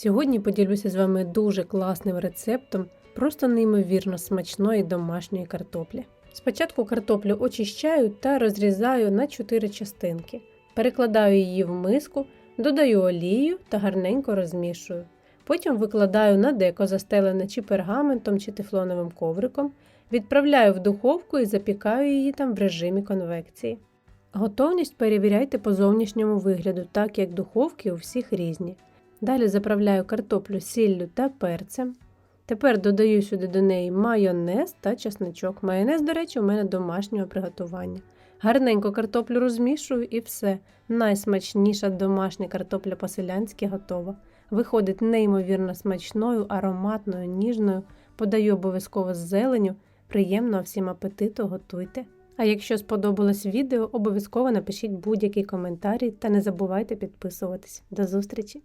Сьогодні поділюся з вами дуже класним рецептом просто неймовірно смачної домашньої картоплі. Спочатку картоплю очищаю та розрізаю на 4 частинки. Перекладаю її в миску, додаю олію та гарненько розмішую. Потім викладаю на деко застелене чи пергаментом чи тефлоновим ковриком, відправляю в духовку і запікаю її там в режимі конвекції. Готовність перевіряйте по зовнішньому вигляду, так як духовки у всіх різні. Далі заправляю картоплю сіллю та перцем. Тепер додаю сюди до неї майонез та чесничок. Майонез, до речі, у мене домашнього приготування. Гарненько картоплю розмішую і все. Найсмачніша домашня картопля по-селянськи готова. Виходить неймовірно смачною, ароматною, ніжною. Подаю обов'язково з зеленю. Приємного всім апетиту, готуйте. А якщо сподобалось відео, обов'язково напишіть будь-який коментарі та не забувайте підписуватись. До зустрічі!